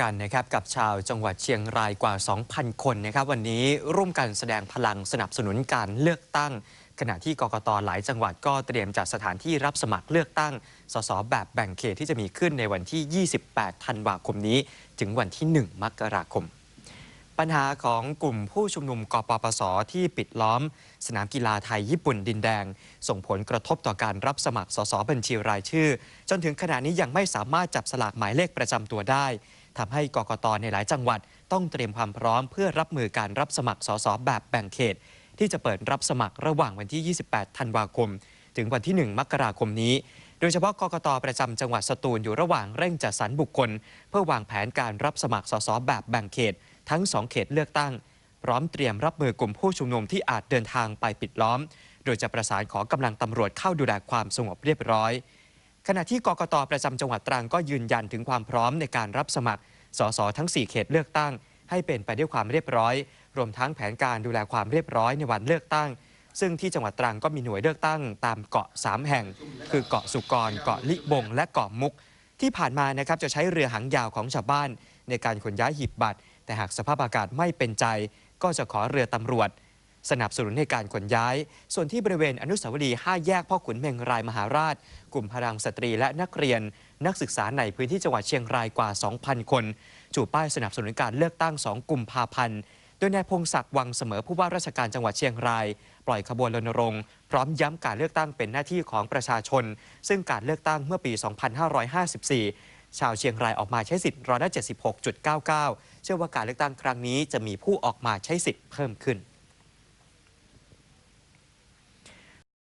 กันนะครับกับชาวจังหวัดเชียงรายกว่า 2,000 คนนะครับ วันนี้ร่วมกันแสดงพลังสนับสนุนการเลือกตั้ง ขณะที่กกตหลายจังหวัดก็เตรียมจัดสถานที่รับสมัครเลือกตั้ง สสแบบแบ่งเขตที่จะมีขึ้นในวันที่ 28 ธันวาคมนี้ ถึงวันที่ 1 มกราคม ปัญหาของกลุ่มผู้ชุมนุมกปปส ที่ปิดล้อม สนามกีฬาไทยญี่ปุ่นดินแดง ส่งผลกระทบต่อการรับสมัครสสบัญชีรายชื่อ จนถึงขณะนี้ยังไม่สามารถจับสลากหมายเลขประจำตัวได้ ทำให้กกตในหลายจังหวัด ต้องเตรียมความพร้อมเพื่อรับมือการรับสมัครสสแบบแบ่งเขต ที่จะเปิดรับสมัครระหว่างวันที่ 28 ธันวาคม ถึงวันที่ 1 มกราคมนี้ โดยเฉพาะกกตประจำจังหวัดสตูลอยู่ระหว่างเร่งจัดสรรบุคคล เพื่อวางแผนการรับสมัครสสแบบแบ่งเขต ทั้ง 2 เขตเลือกตั้ง พร้อมเตรียมรับมือกลุ่มผู้ชุมนุมที่อาจเดินทางไปปิดล้อม โดยจะประสานขอกำลังตำรวจเข้าดูแลความสงบเรียบร้อยขณะที่กกตประจำจังหวัดตรังก็ยืนยันถึงความพร้อมในการรับสมัคร สสทั้ง 4 เขตเลือกตั้ง ให้เป็นไปด้วยความเรียบร้อย รวมทั้งแผนการดูแลความเรียบร้อยในวันเลือกตั้ง ซึ่งที่จังหวัดตรังก็มีหน่วยเลือกตั้งตามเกาะ 3 แห่ง คือเกาะสุกร เกาะลิบง และเกาะมุก ที่ผ่านมานะครับจะใช้เรือหางยาวของชาวบ้าน ในการขนย้ายหีบบัตร แต่หากสภาพอากาศไม่เป็นใจ ก็จะขอเรือตำรวจ สนับสนุนในการขนย้าย ส่วนที่บริเวณอนุสาวรีย์5แยกพ่อขุนเมงรายมหาราช กลุ่มพลังสตรีและนักเรียน นักศึกษาในพื้นที่จังหวัดเชียงรายกว่า 2,000 คน จูป้ายสนับสนุนการเลือกตั้ง 2 กลุ่มภาพันธ์โดยนายพงศักดิ์วังเสมอผู้ว่าราชการจังหวัดเชียงราย ปล่อยขบวนรณรงค์พร้อมย้ำการเลือกตั้งเป็นหน้าที่ของประชาชน ซึ่งการเลือกตั้งเมื่อปี 2554 ชาวเชียงรายออกมาใช้สิทธิ์ร้อยละ76.99 เชื่อว่าการเลือกตั้งครั้งนี้จะมีผู้ออกมาใช้สิทธิ์เพิ่มขึ้น